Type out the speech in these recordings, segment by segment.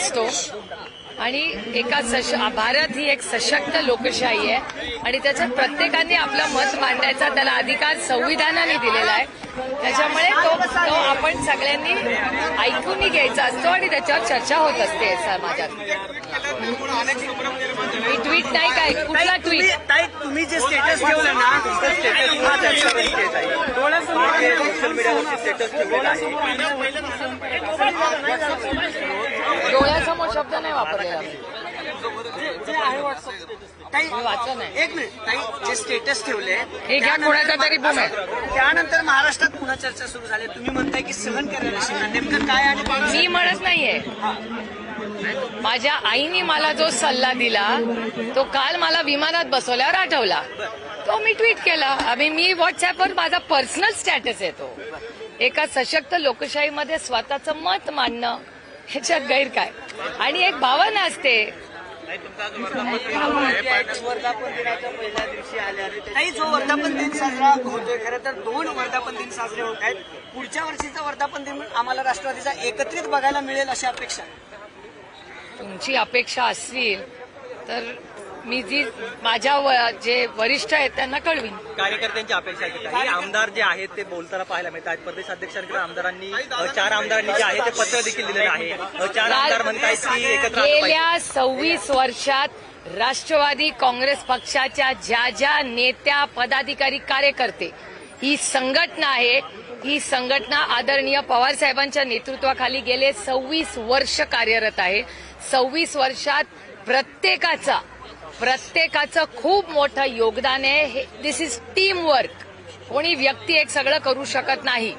असतो. आणि एका सश भारत ही एक सशक्त लोकशाही आहे. आणि त्याच्यात प्रत्येकाने आपलं मत मांडायचा त्याला अधिकार संविधानाने दिलेला आहे. त्याच्यामुळे तो तो आपण सगळ्यांनी ऐकूनही घ्यायचा असतो आणि त्याच्यावर चर्चा होत असते समाजात. मी ट्विट नाही काय? कुठला ट्विट तुम्ही जे स्टेटस ठेवलं ना डोळ्यासमोर शब्द नाही एक मिनिट. ताई जे स्टेटस ठेवले कोणाचा तरी त्यानंतर महाराष्ट्रात पुन्हा चर्चा सुरू झाली. तुम्ही म्हणताय की सहन करायला शिका नेमकं काय आणि मी म्हणत नाहीये. माझ्या आईने मला जो सल्ला दिला तो काल मला विमानात बसवल्यावर आठवला. तो मी ट्विट केला. आम्ही मी व्हॉट्सअपवर माझा पर्सनल स्टॅटस आहे तो एका सशक्त लोकशाहीमध्ये स्वतःचं मत मांडणं ह्याच्यात गैर काय आणि एक भावना असते. वर्धापन दिनाच्या पहिल्या दिवशी आले आले ताई जो वर्धापन दिन साजरा होतोय खरं तर दोन वर्धापन दिन साजरे होत आहेत. पुढच्या वर्षीचा वर्धापन दिन आम्हाला राष्ट्रवादीचा एकत्रित बघायला मिळेल अशी अपेक्षा. तुमची अपेक्षा असतील तर मी जी माझ्या व- जे वरिष्ठ आहेत त्यांना कळवीन. कार्यकर्त्यांची अपेक्षा आहे आमदार जे आहेत ते बोलताना पाहायला मिळतात. प्रदेश अध्यक्षांकडे आमदारांनी चार आमदारांनी जे आहे ते पत्र देखील दिलेलं आहे. चार आमदार म्हणतायत की एकत्र. गेल्या सव्वीस वर्षात राष्ट्रवादी काँग्रेस पक्षाच्या ज्या ज्या नेत्या पदाधिकारी कार्यकर्ते ही संघटना आहे ही संघटना आदरणीय पवार साहेबांच्या नेतृत्वाखाली गेले सव्वीस वर्ष कार्यरत आहे. सव्वीस वर्षात प्रत्येकाचा प्रत्येकाचं खूप मोठं योगदान आहे. दिस इज टीम वर्क कोणी व्यक्ती एक सगळं करू शकत नाही.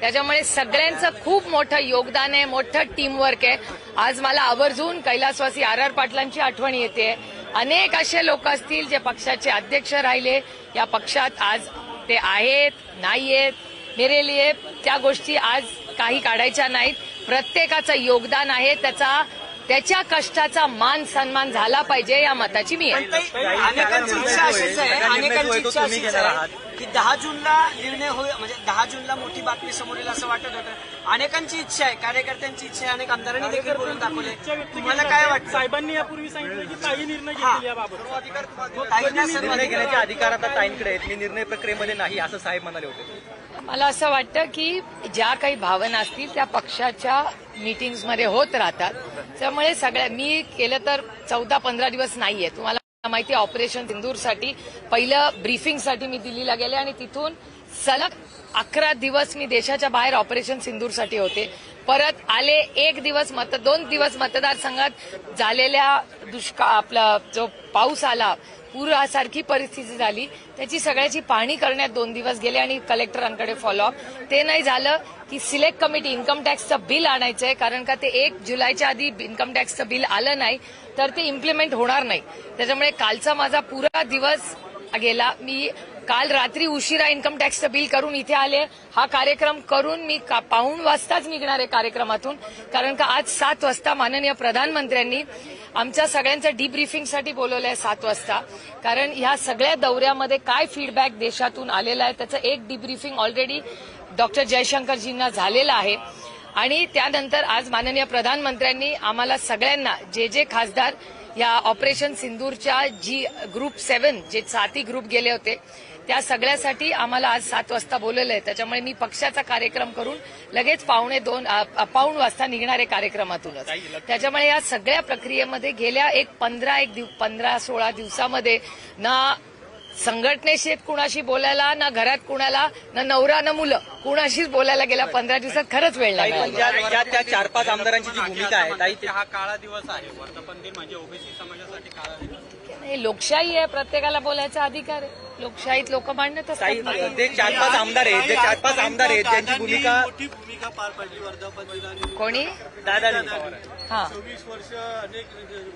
त्याच्यामुळे सगळ्यांचं खूप मोठं योगदान आहे मोठं टीमवर्क आहे. आज मला आवर्जून कैलासवासी आर आर पाटलांची आठवण येते. अनेक असे लोक असतील जे पक्षाचे अध्यक्ष राहिले. या पक्षात आज ते आहेत नाहीयेत मेरे लिए त्या गोष्टी आज काही काढायच्या नाहीत. प्रत्येकाचं योगदान आहे. त्याचा त्याच्या कष्टाचा मान सन्मान झाला पाहिजे या मताची मी अनेकांची इच्छा अशीच आहे अनेकांची इच्छा अशीच घेणार आहे. की दहा जूनला निर्णय होईल म्हणजे दहा जूनला मोठी बातमी समोर येईल असं वाटत होतं. अनेकांची इच्छा आहे कार्यकर्त्यांची इच्छा आहे अनेक आमदारांनी देखील बोलून दाखवले तुम्हाला काय वाटतं? साहेबांनी यापूर्वी सांगितलं की काही निर्णय निर्णय घेण्याचे अधिकार आता ताईंकडे आहेत. मी निर्णय प्रक्रियेमध्ये नाही असं साहेब म्हणाले होते. मला असं वाटतं की ज्या काही भावना असतील त्या पक्षाच्या मीटिंग्समध्ये होत राहतात. त्यामुळे सगळ्या मी केलं तर चौदा पंधरा दिवस नाहीये. तुम्हाला माहिती ऑपरेशन सिंदूरसाठी पहिलं ब्रीफिंगसाठी मी दिल्लीला गेले आणि तिथून सलग अकरा दिवस मी देशाच्या बाहेर ऑपरेशन सिंदूरसाठी होते. परत आले एक दिवस मत दोन दिवस मतदारसंघात झालेल्या दुष्काळ आपला जो पाऊस आला पूरासारखी परिस्थिती झाली. त्याची सगळ्याची पाहणी करण्यात दोन दिवस गेले आणि कलेक्टरांकडे फॉलोअप ते नाही झालं की सिलेक्ट कमिटी इन्कम टॅक्सचं बिल आणायचंय कारण का ते एक जुलैच्या आधी इन्कम टॅक्सचं बिल आलं नाही तर ते इम्प्लिमेंट होणार नाही. त्याच्यामुळे कालचा माझा पुरा दिवस गेला. मी काल रात्री उशिरा इन्कम टॅक्सचं बिल करून इथे आले. हा कार्यक्रम करून मी का- पाऊण वाजताच निघणार आहे कार्यक्रमातून. कारण का आज सात वाजता माननीय प्रधानमंत्र्यांनी आमच्या सगळ्यांचं डीब्रीफिंगसाठी बोलवलं आहे सात वाजता. कारण ह्या सगळ्या दौऱ्यामध्ये काय फीडबॅक देशातून आलेला आहे त्याचं एक डीब्रीफिंग ऑलरेडी डॉक्टर जयशंकरजींना झालेलं आहे. आणि त्यानंतर आज माननीय प्रधानमंत्र्यांनी आम्हाला सगळ्यांना जे जे खासदार या ऑपरेशन सिंदूरच्या जी ग्रुप सेव्हन जे साती ग्रुप गेले होते त्या सगळ्यासाठी आम्हाला आज सात वाजता बोलवलं आहे. त्याच्यामुळे मी पक्षाचा कार्यक्रम करून लगेच पावणे दोन पाऊण वाजता निघणार आहे कार्यक्रमातूनच. त्याच्यामुळे या सगळ्या प्रक्रियेमध्ये गेल्या एक पंधरा एक दिव पंधरा सोळा दिवसामध्ये ना संघटनेशी कुणाशी बोलायला ना घरात कुणाला ना नवरा ना मुलं कुणाशीच बोलायला गेल्या पंधरा दिवसात खरंच वेळ लागला त्या चार पाच आमदारांची जी भूमिका आहे हा काळा दिवस आहे. वर्धापन दिन म्हणजे ओबीसी समाजासाठी काळा दिवस. हे लोकशाही आहे प्रत्येकाला बोलायचा अधिकार आहे. लोकशाहीत लोक मांडत असतात ते चार पाच आमदार आहेत जे चार पाच आमदार आहेत ज्यांची भूमिका मोठी भूमिका पार पडली वर्धापन दिनाने कोणी? दादानी. हा. सव्वीस वर्ष अनेक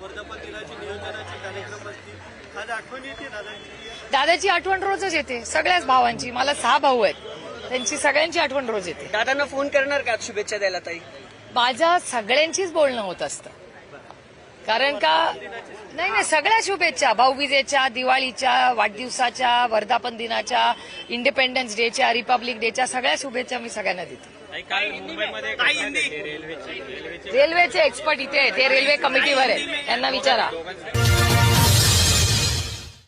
वर्धापन दिनाची नियोजनाचे कार्यक्रम असतील. आज आठवण येते दादांची. दादाची आठवण रोजच येते सगळ्याच भावांची. मला सहा भाऊ आहेत. त्यांची सगळ्यांची आठवण रोज येते. दादांना फोन करणार का? शुभेच्छा द्यायला ताई. माझं सगळ्यांचीच बोलणं होत असतं. कारण का? नाही नाही सगळ्या शुभेच्छा. भाऊबीजेच्या दिवाळीच्या वाढदिवसाच्या वर्धापन दिनाच्या इंडिपेंडन्स डेच्या रिपब्लिक डेच्या सगळ्या शुभेच्छा मी सगळ्यांना देते. रेल्वेचे एक्सपर्ट इथे आहेत. ते रेल्वे कमिटीवर आहेत. त्यांना विचारा.